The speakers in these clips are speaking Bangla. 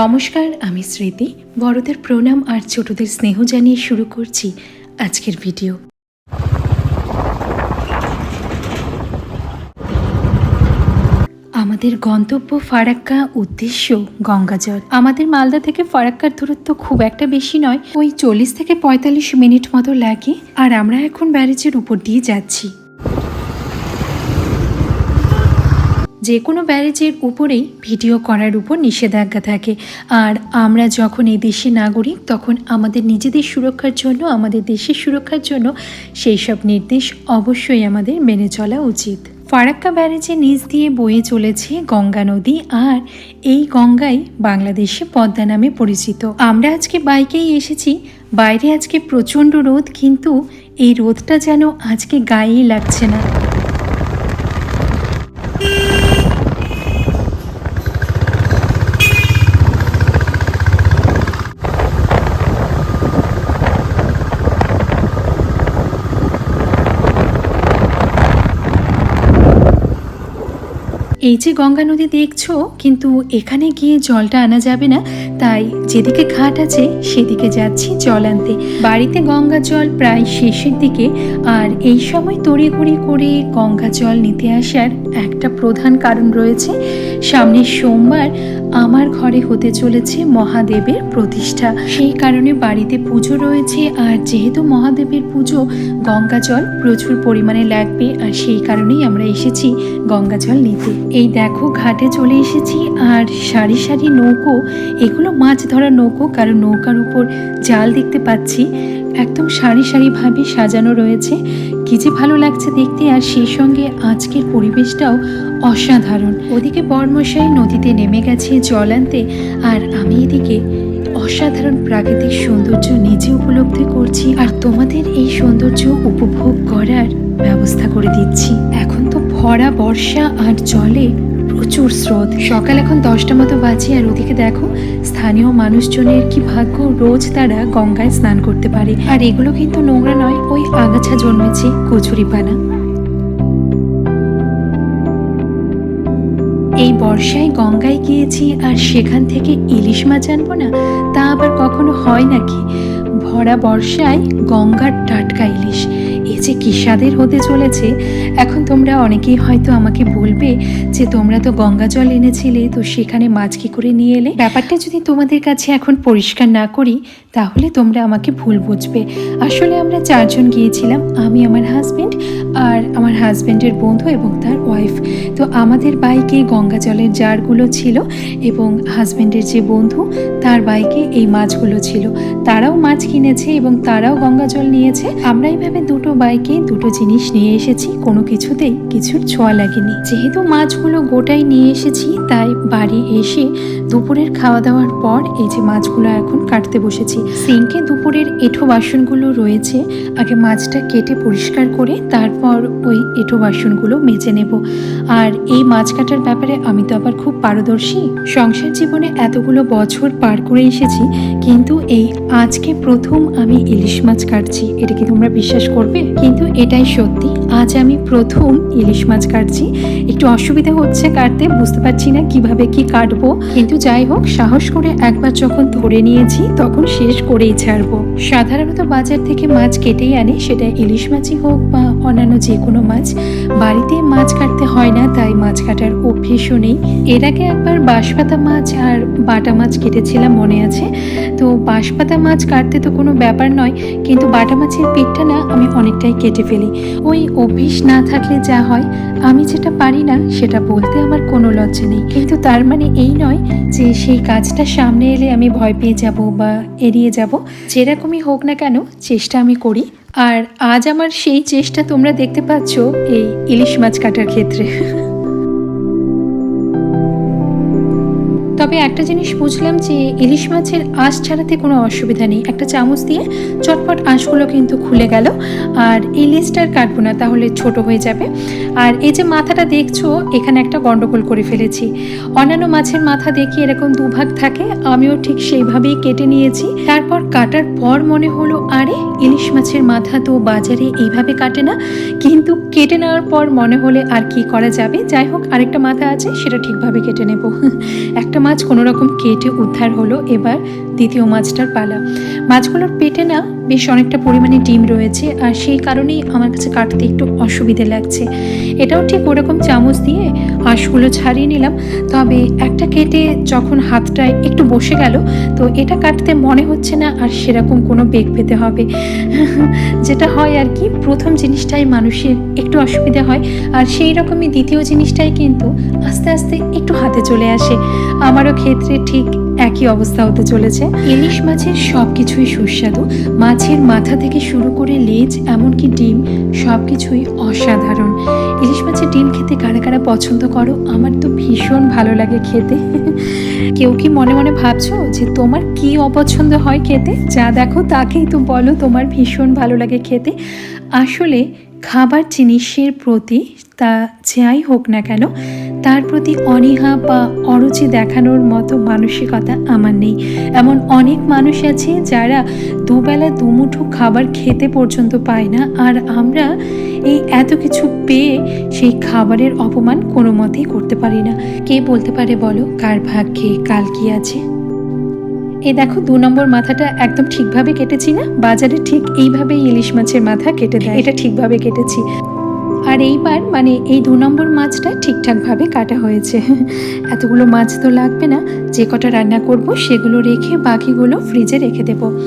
নমস্কার, আমি স্মৃতি। বড়দের প্রণাম আর ছোটদের স্নেহ জানিয়ে শুরু করছি আজকের ভিডিও। আমাদের গন্তব্য ফারাক্কা উদ্দেশ্য গঙ্গাজল। আমাদের মালদা থেকে ফারাক্কার দূরত্ব খুব একটা বেশি নয়, ওই চল্লিশ থেকে পঁয়তাল্লিশ মিনিট মতো লাগে, আর আমরা এখন ব্যারেজের উপর দিয়ে যাচ্ছি। যে কোনো ব্যারেজের উপরেই ভিডিও করার উপর নিষেধাজ্ঞা থাকে। আর আমরা যখন এই দেশের নাগরিক, তখন আমাদের নিজেদের সুরক্ষার জন্য, আমাদের দেশের সুরক্ষার জন্য সেই সব নির্দেশ অবশ্যই আমাদের মেনে চলা উচিত। ফারাক্কা ব্যারেজের নিচ দিয়ে বয়ে চলেছে গঙ্গা নদী আর এই গঙ্গাই বাংলাদেশে পদ্মা নামে পরিচিত। আমরা আজকে বাইকেই এসেছি। বাইরে আজকে প্রচণ্ড রোদ, কিন্তু এই রোদটা যেন আজকে গায়েই লাগছে না। এই যে গঙ্গা নদী দেখছ কিন্তু এখানে গিয়ে জলটা আনা যাবে না তাই যেদিকে ঘাট আছে, সেদিকে যাচ্ছি জল আনতে। বাড়িতে গঙ্গা জল প্রায় শেষের দিকে, আর এই সময় তড়িঘড়ি করে গঙ্গা জল নিতে আসার একটা প্রধান কারণ রয়েছে। সামনের সোমবার আমার ঘরে হতে চলেছে মহাদেবের প্রতিষ্ঠা। সেই কারণে বাড়িতে পুজো রয়েছে, আর যেহেতু মহাদেবের পুজো, গঙ্গা জল প্রচুর পরিমাণে লাগবে, আর সেই কারণেই আমরা এসেছি গঙ্গা জল নিতে। এই দেখো, ঘাটে চলে এসেছি, আর সারি সারি নৌকো, এগুলো মাছ ধরা নৌকো কারণ নৌকার উপর জাল দেখতে পাচ্ছি। একদম সারি সারিভাবে সাজানো রয়েছে। কি যে ভালো লাগছে দেখতে আর সেই সঙ্গে আজকের পরিবেশটাও অসাধারণ। ওদিকে বর্মশাই নদীতে নেমে গেছে জল আনতে আর আমি এদিকে অসাধারণ প্রাকৃতিক সৌন্দর্য নিজে উপলব্ধি করছি আর তোমাদের এই সৌন্দর্য উপভোগ করার ব্যবস্থা করে দিচ্ছি। এখন তো ভরা বর্ষা আর জলে প্রচুর স্রোত। সকাল এখন দশটা মতো বাজে আর ওদিকে দেখো, স্থানীয় মানুষজনের কি ভাগ্য রোজ তারা গঙ্গায় স্নান করতে পারে। আর এগুলো কিন্তু নোংরা নয়, ওই আগাছা জন্মেছে কচুরিপানা। এই বর্ষায় গঙ্গায় গিয়েছি আর সেখান থেকে ইলিশ মাছ আনব না, তা আবার কখনো হয় নাকি? ভরা বর্ষায় গঙ্গার টাটকা ইলিশ। যে কিসাদের হতে চলেছে, এখন তোমরা অনেকেই হয়তো আমাকে বলবে যে তোমরা তো গঙ্গা জল এনেছিলে, তো সেখানে মাছ কি করে নিয়ে এলে? ব্যাপারটা যদি তোমাদের কাছে এখন পরিষ্কার না করি তাহলে তোমরা আমাকে ভুল বুঝবে। আসলে আমরা চারজন গিয়েছিলাম, আমি, আমার হাজবেন্ড আর আমার হাজব্যান্ডের বন্ধু এবং তার ওয়াইফ তো আমাদের বাইকে গঙ্গা জলের জারগুলো ছিল এবং হাজব্যান্ডের যে বন্ধু, তার বাইকে এই মাছগুলো ছিল। তারাও মাছ কিনেছে এবং তারাও গঙ্গা জল নিয়েছে। আমরা এইভাবে দুটো বাইকে দুটো জিনিস নিয়ে এসেছি, কোনো কিছুতেই কিছুর ছোঁয়া লাগেনি। যেহেতু মাছগুলো গোটাই নিয়ে এসেছি, তাই বাড়ি এসে দুপুরের খাওয়া দাওয়ার পর এই যে মাছগুলো এখন কাটতে বসেছি। সিঙ্কে দুপুরের এঁঠো বাসনগুলো রয়েছে, আগে মাছটা কেটে পরিষ্কার করে তারপর ওই এঁঠো বাসনগুলো মেজে নেব। আর এই মাছ কাটার ব্যাপারে আমি তো আবার খুব পারদর্শী। সংসার জীবনে এতগুলো বছর পার করে এসেছি, কিন্তু এই আজকে প্রথম আমি ইলিশ মাছ কাটছি। এটা কি তোমরা বিশ্বাস করবে? কিন্তু এটাই সত্যি, আজ আমি প্রথম ইলিশ মাছ কাটছি। একটু অসুবিধা হচ্ছে কাটতে, বুঝতে পারছি না কীভাবে কি কাটবো। কিন্তু যাই হোক, সাহস করে একবার যখন ধরে নিয়েছি, তখন শেষ করেই ছাড়বো। সাধারণত বাজার থেকে মাছ কেটেই আনি, সেটা ইলিশ মাছই হোক বা অন্যান্য যে কোনো মাছ। বাড়িতে মাছ কাটতে হয় না, তাই মাছ কাটার অভ্যেসও নেই। এর আগে একবার বাঁশপাতা মাছ আর বাটা মাছ কেটেছিলাম, মনে আছে? তো বাঁশপাতা মাছ কাটতে তো কোনো ব্যাপার নয়, কিন্তু বাটা মাছের পেটটা না, আমি অনেকটাই কেটে ফেলি। ওই অভ্যেস না থাকলে যা হয়, আমি যেটা পারি না, সেটা বলতে আমার কোনো লজ্জা নেই। কিন্তু তার মানে এই নয় যে সেই কাজটা সামনে এলে আমি ভয় পেয়ে যাব বা এড়িয়ে যাব। যেরকমই হোক না কেন চেষ্টা আমি করি। আর আজ আমার সেই চেষ্টা তোমরা দেখতে পাচ্ছ এই ইলিশ মাছ কাটার ক্ষেত্রে। তবে একটা জিনিস বুঝলাম যে ইলিশ মাছের আঁশ ছাড়াতে কোনো অসুবিধা নেই। একটা চামচ দিয়ে চটপট আঁশগুলো কিন্তু খুলে গেল। আর ইলিশটা আর কাটবো না, তাহলে ছোট হয়ে যাবে। আর এই যে মাথাটা দেখছ, এখানে একটা গন্ডগোল করে ফেলেছি। অন্যান্য মাছের মাথা দেখি এরকম দুভাগ থাকে, আমিও ঠিক সেইভাবেই কেটে নিয়েছি। তারপর কাটার পর মনে হলো, আরে, ইলিশ মাছের মাথা তো বাজারে এইভাবে কাটে না। কিন্তু কেটে নেওয়ার পর মনে হলে আর কি করা যাবে? যাই হোক, আরেকটা মাথা আছে, সেটা ঠিকভাবে কেটে নেব। একটা মাছ কোনো রকম কেটে উদ্ধার হলো এবার দ্বিতীয় মাছটার পালা। মাছগুলোর পেটে না বেশ অনেকটা পরিমাণে ডিম রয়েছে আর সেই কারণেই আমার কাছে কাটতে একটু অসুবিধে লাগছে। এটাও ঠিক ওরকম চামচ দিয়ে হাঁসগুলো ছাড়িয়ে নিলাম। তবে একটা কেটে যখন হাতটায় একটু বসে গেল, তো এটা কাটতে মনে হচ্ছে না আর সেরকম কোনো বেগ পেতে হবে। যেটা হয় আর কি, প্রথম জিনিসটাই মানুষের একটু অসুবিধা হয়। আর সেই রকমই দ্বিতীয় জিনিসটাই কিন্তু আস্তে আস্তে একটু হাতে চলে আসে। আমারও ক্ষেত্রে ঠিক একই অবস্থা হতে চলেছে। ইলিশ মাছের সব কিছুই সুস্বাদু। মাছের মাথা থেকে শুরু করে লেজ, এমনকি ডিম সব কিছুই অসাধারণ। ইলিশ মাছের ডিম খেতে কারা কারা পছন্দ করো? আমার তো ভীষণ ভালো লাগে খেতে। কেউ কি মনে মনে ভাবছ যে তোমার কি অপছন্দ হয় খেতে? যা দেখো তাকেই তো বলো, তোমার ভীষণ ভালো লাগে খেতে। আসলে খাবার জিনিসের প্রতি তা যাই হোক না কেন, তার প্রতি অনীহা বা অরুচি দেখানোর মতো মানসিকতা আমার নেই। এমন অনেক মানুষ আছে যারা দুবেলা দুমুঠো খাবার খেতে পর্যন্ত পায় না, আর আমরা এই এত কিছু পেয়ে সেই খাবারের অপমান কোনো মতেই করতে পারি না। কে বলতে পারে বলো, কার ভাগ্যে কাল কি আছে? এই দেখো, দু নম্বর মাথাটা একদম ঠিকভাবে কেটেছি না? বাজারে ঠিক এইভাবেই ইলিশ মাছের মাথা কেটে দেয়। এটা ঠিকভাবে কেটেছি। আর এইবার মানে এই দু নম্বর মাছটা ঠিকঠাকভাবে কাটা হয়েছে। এতগুলো মাছ তো লাগবে না। যে কটা রান্না করব, সেগুলো রেখে বাকিগুলো ফ্রিজে রেখে দেব।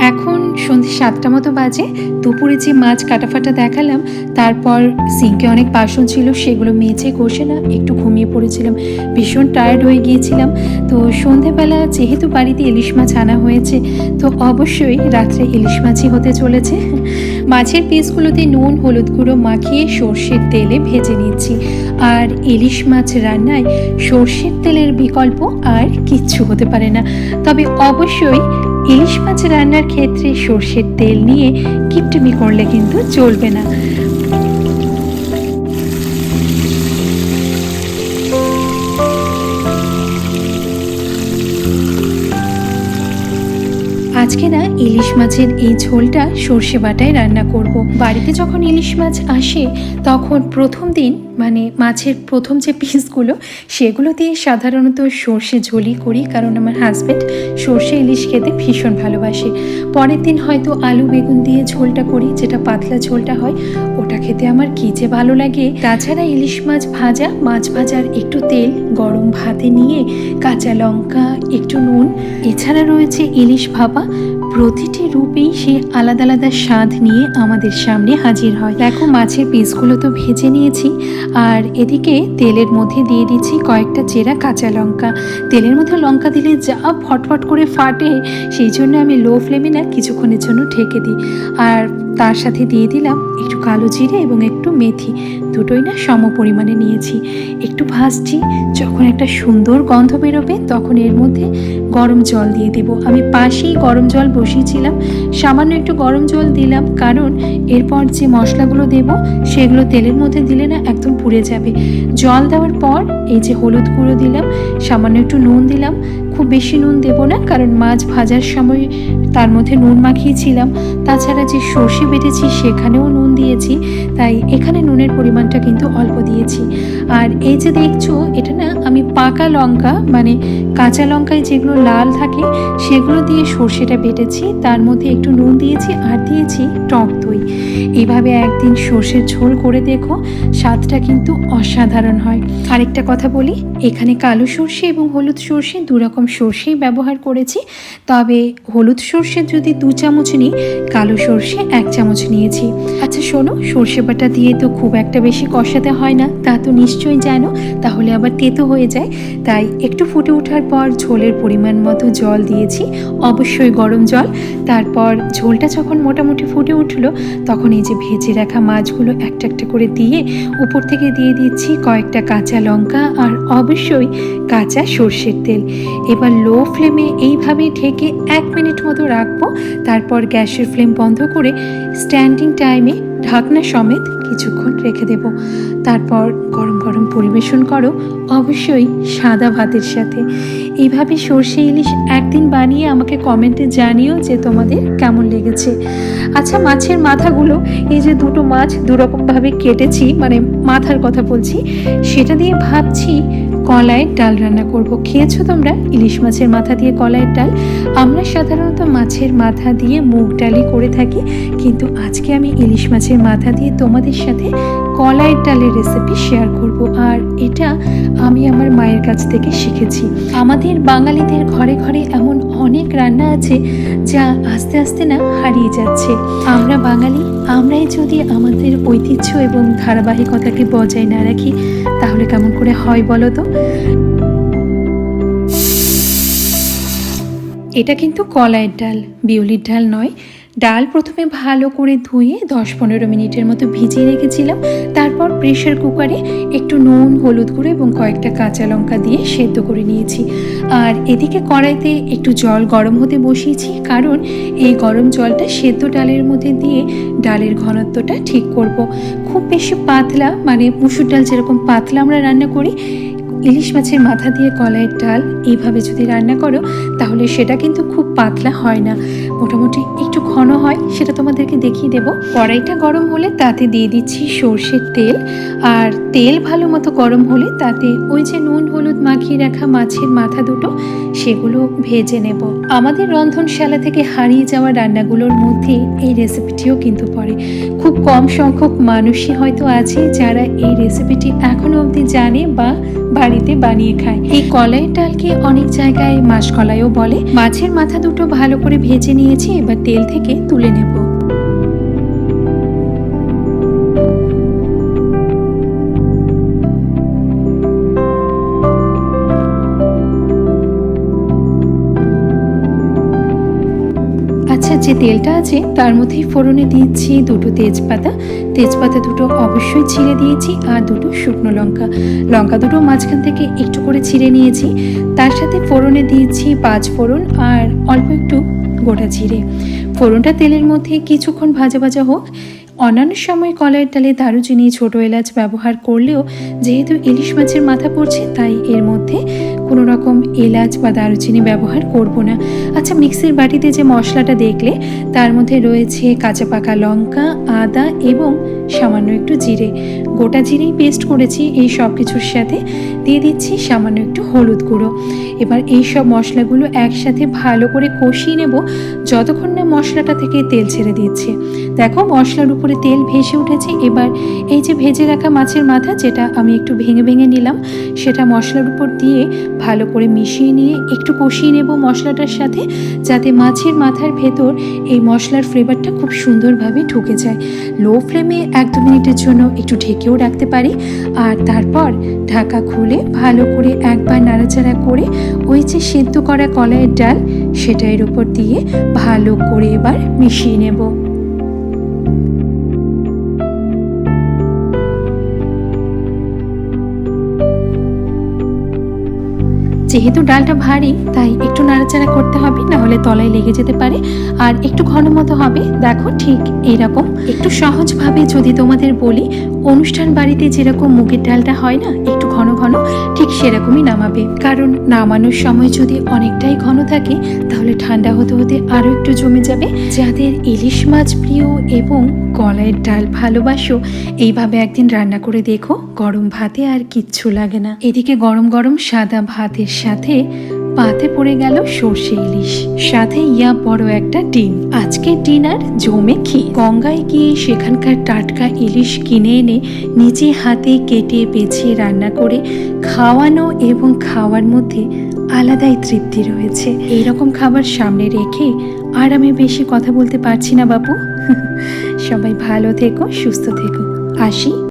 এখন সন্ধ্যে সাতটা মতো বাজে, দুপুরে যে মাছ কাটাফাটা দেখালাম, তারপর সিঙ্কে অনেক বাসন ছিল, সেগুলো মেজে কষে না, একটু ঘুমিয়ে পড়েছিলাম। ভীষণ টায়ার্ড হয়ে গিয়েছিলাম। তো সন্ধেবেলা যেহেতু বাড়িতে ইলিশ মাছ আনা হয়েছে, তো অবশ্যই রাত্রে ইলিশ মাছই হতে চলেছে। মাছের পিসগুলোতে নুন, হলুদ গুঁড়ো মাখিয়ে সর্ষের তেলে ভেজে নিচ্ছি। আর ইলিশ মাছ রান্নায় সর্ষের তেলের বিকল্প আর কিচ্ছু হতে পারে না। তবে অবশ্যই ইলিশ মাছ রান্নার ক্ষেত্রে সর্ষের তেল নিয়ে কিপটিমি করলে কিন্তু চলবে না। ইলিশ মাছের এই ঝোলটা সর্ষে বাটায় রান্না করব। বাড়িতে যখন ইলিশ মাছ আসে, তখন প্রথম দিন মানে মাছের প্রথম যে পিসগুলো, সেগুলো দিয়ে সাধারণত সর্ষে ঝোলই করি, কারণ আমার হাজব্যান্ড সর্ষে ইলিশ খেতে ভীষণ ভালোবাসে পরের দিন হয়তো আলু বেগুন দিয়ে ঝোলটা করি, যেটা পাতলা ঝোলটা হয়, ওটা খেতে আমার কী যে ভালো লাগে তাছাড়া ইলিশ মাছ ভাজা, মাছ ভাজার একটু তেল, গরম ভাতে নিয়ে কাঁচা লঙ্কা, একটু নুন, এছাড়া রয়েছে ইলিশ ভাপা প্রতিটি রূপেই সে আলাদা আলাদা স্বাদ নিয়ে আমাদের সামনে হাজির হয়। দেখো, মাছের পিসগুলো তো ভেজে নিয়েছি, আর এদিকে তেলের মধ্যে দিয়ে দিচ্ছি কয়েকটা চেরা কাঁচা লঙ্কা। তেলের মধ্যে লঙ্কা দিলে যা ফটফট করে ফাটে, সেই জন্য আমি লো ফ্লেমে না কিছুক্ষণের জন্য ঢেকে দিই। আর তার সাথে দিয়ে দিলাম একটু কালো জিরে এবং একটু মেথি। দুটোই না সম পরিমাণে নিয়েছি। একটু ভাজছি, যখন একটা সুন্দর গন্ধ বেরোবে তখন এর মধ্যে গরম জল দিয়ে দেব। আমি পাশেই গরম জল বসিয়েছিলাম, সামান্য একটু গরম জল দিলাম কারণ এরপর যে মশলাগুলো দেব সেগুলো তেলের মধ্যে দিলে না একদম পুড়ে যাবে। জল দেওয়ার পর এই যে হলুদ গুঁড়ো দিলাম, সামান্য একটু নুন দিলাম খুব বেশি নুন দেব না, কারণ মাছ ভাজার সময় তার মধ্যে নুন মাখিয়েছিলাম। তাছাড়া যে সর্ষে বেটেছি সেখানেও নুন দিয়েছি, তাই এখানে নুনের পরিমাণটা কিন্তু অল্প দিয়েছি। আর এই যে দেখছ, এটা না আমি পাকা লঙ্কা মানে কাঁচা লঙ্কায় যেগুলো লাল থাকে, সেগুলো দিয়ে সর্ষেটা বেটেছি, তার মধ্যে একটু নুন দিয়েছি আর দিয়েছি টক দই। এইভাবে একদিন সর্ষের ঝোল করে দেখো, স্বাদটা কিন্তু অসাধারণ হয়। আরেকটা কথা বলি, এখানে কালো সর্ষে এবং হলুদ সর্ষে দু রকম সর্ষেই ব্যবহার করেছি। তবে হলুদ সর্ষে যদি দু চামচ নিই, কালো সর্ষে এক চামচ নিয়েছি। আচ্ছা শোনো, সর্ষে বাটা দিয়ে তো খুব একটা বেশি কষাতে হয় না, তা তো নিশ্চয়ই জানো। তাহলে আবার তেতো হয়ে যায়। তাই একটু ফুটে ওঠার পর ঝোলের পরিমাণ মতো জল দিয়েছি, অবশ্যই গরম জল। তারপর ঝোলটা যখন মোটামুটি ফুটে উঠল, তখন এই যে ভেজে রাখা মাছগুলো একটা একটা করে দিয়ে, উপর থেকে দিয়ে দিচ্ছি কয়েকটা কাঁচা লঙ্কা আর অবশ্যই কাঁচা সর্ষের তেল। এবার লো ফ্লেমে এইভাবে ঢেকে এক মিনিট মতো রাখব। তারপর গ্যাসের ফ্লেম বন্ধ করে স্ট্যান্ডিং টাইমে ঢাকনা সমেত কিছুক্ষণ রেখে দেব। তারপর গরম গরম পরিবেশন করো, অবশ্যই সাদা ভাতের সাথে। এইভাবে সর্ষে ইলিশ একদিন বানিয়ে আমাকে কমেন্টে জানিও যে তোমাদের কেমন লেগেছে। আচ্ছা মাছের মাথাগুলো, এই যে দুটো মাছ দুরকমভাবে কেটেছি মানে মাথার কথা বলছি, সেটা দিয়ে ভাবছি কলাইয়ের ডাল রান্না করব। খেয়েছো তোমরা? ইলিশ মাছের মাথা দিয়ে কলাইয়ের ডাল। আমরা সাধারণত মাছের মাথা দিয়ে মুগ ডালই করে থাকি। কিন্তু আজকে আমি ইলিশ মাছের মাথা দিয়ে তোমাদের সাথে কলাইয়ের ডালের রেসিপি শেয়ার করব। আর এটা আমি আমার মায়ের কাছ থেকে শিখেছি। আমাদের বাঙালিদের ঘরে ঘরে এমন অনেক রান্না আছে যা আস্তে আস্তে না হারিয়ে যাচ্ছে। আমরা বাঙালি, আমরাই যদি আমাদের ঐতিহ্য এবং ধারাবাহিকতাকে বজায় না রাখি তাহলে কেমন করে হয় বলো তো? এটা কিন্তু কলাইয়ের ডাল বিউলির ডাল নয়। ডাল প্রথমে ভালো করে ধুয়ে দশ পনেরো মিনিটের মতো ভিজিয়ে রেখেছিলাম। তারপর প্রেশার কুকারে একটু নুন, হলুদ গুঁড়ো এবং কয়েকটা কাঁচা লঙ্কা দিয়ে সেদ্ধ করে নিয়েছি। আর এদিকে কড়াইতে একটু জল গরম হতে বসিয়েছি কারণ এই গরম জলটা সেদ্ধ ডালের মধ্যে দিয়ে ডালের ঘনত্বটা ঠিক করব। খুব বেশি পাতলা মানে মুসুর ডাল যেরকম পাতলা আমরা রান্না করি, ইলিশ মাছের মাথা দিয়ে কলাইয়ের ডাল এইভাবে যদি রান্না করো, তাহলে সেটা কিন্তু খুব পাতলা হয় না। মোটামুটি একটু ঘন হয়, সেটা তোমাদেরকে দেখিয়ে দেবো। কড়াইটা গরম হলে তাতে দিয়ে দিচ্ছি সর্ষের তেল। আর তেল ভালো মতো গরম হলে তাতে ওই যে নুন হলুদ মাখিয়ে রাখা মাছের মাথা দুটো, সেগুলো ভেজে নেব। আমাদের রন্ধনশালা থেকে হারিয়ে যাওয়া রান্নাগুলোর মধ্যে এই রেসিপিটিও কিন্তু পড়ে। খুব কম সংখ্যক মানুষই হয়তো আছে যারা এই রেসিপিটি এখনও অবধি জানে বা বাড়িতে বানিয়ে খায়। এই কলাইয়ের ডালকে অনেক জায়গায় মাসকলাইও বলে? মাছের মাথা দুটো ভালো করে ভেজে নিয়েছি, এবার তেল থেকে তুলে নেব। যে তেলটা আছে, তার মধ্যেই ফোড়নে দিয়েছি দুটো তেজপাতা। তেজপাতা দুটো অবশ্যই ছিঁড়ে দিয়েছি আর দুটো শুকনো লঙ্কা। লঙ্কা দুটো মাঝখান থেকে একটু করে ছিঁড়ে নিয়েছি। তার সাথে ফোড়নে দিয়েছি পাঁচ ফোড়ন আর অল্প একটু গোটা জিরে। ফোড়নটা তেলের মধ্যে কিছুক্ষণ ভাজা ভাজা হোক অন্যান্য সময় কলাইয়ের ডালে দারুচিনি ছোটো এলাচ ব্যবহার করলেও যেহেতু ইলিশ মাছের মাথা পড়ছে, তাই এর মধ্যে কোনো রকম এলাচ বা দারুচিনি ব্যবহার করব না। আচ্ছা মিক্সির বাটিতে যে মশলাটা দেখলে, তার মধ্যে রয়েছে কাঁচা পাকা লঙ্কা, আদা এবং সামান্য একটু জিরে। গোটা জিরেই পেস্ট করেছি এই সব কিছুর সাথে। দিয়ে দিচ্ছি সামান্য একটু হলুদ গুঁড়ো। এবার এই সব মশলাগুলো একসাথে ভালো করে কষিয়ে নেব। যতক্ষণ না মশলাটা থেকে তেল ছেড়ে দিচ্ছে। দেখো মশলার উপরে তেল ভেসে উঠেছে। এবার এই যে ভেজে রাখা মাছের মাথা, যেটা আমি একটু ভেঙে ভেঙে নিলাম, সেটা মশলার উপর দিয়ে ভালো করে মিশিয়ে নিয়ে একটু কষিয়ে নেব মশলাটার সাথে, যাতে মাছের মাথার ভেতর এই মশলার ফ্লেভারটা খুব সুন্দরভাবে ঢুকে যায়। লো ফ্লেমে এক দু মিনিটের জন্য একটু ঢেকেও রাখতে পারি। আর তারপর ঢাকা খুলে ভালো করে একবার নাড়াচাড়া করে ওই যে সেদ্ধ করা কলাইয়ের ডাল সেটা এর উপর দিয়ে ভালো করে এবার মিশিয়ে নেব। যেহেতু ডালটা ভারী, তাই একটু নাড়াচাড়া করতে হবে না হলে তলায় লেগে যেতে পারে। আর একটু ঘন মতো হবে। দেখো ঠিক এরকম একটু সহজভাবে যদি তোমাদের বলি, অনুষ্ঠান বাড়িতে যেরকম মুগের ডালটা হয় না, একটু ঘন ঘন ঠিক সেরকমই নামাবে। কারণ নামানোর সময় যদি অনেকটাই ঘন থাকে, তাহলে ঠান্ডা হতে হতে আরও একটু জমে যাবে। যাদের ইলিশ মাছ প্রিয় এবং কলাইয়ের ডাল ভালোবাসো, এইভাবে একদিন রান্না করে দেখো, গরম ভাতে আর কিচ্ছু লাগে না। এদিকে গরম গরম সাদা ভাতের সাথে পাতে পড়ে গেল সর্ষে ইলিশ। সাথে ইয়া বড় একটা ডিম। আজকে ডিনার জমে খি গঙ্গায় গিয়ে সেখানকার টাটকা ইলিশ কিনে এনে নিজে হাতে কেটে বেছে রান্না করে খাওয়ানো এবং খাওয়ার মধ্যে আলাদাই তৃপ্তি রয়েছে। এইরকম খাবার সামনে রেখে আর আমি বেশি কথা বলতে পারছি না বাবু সবাই ভালো থেকো, সুস্থ থেকো। আসি।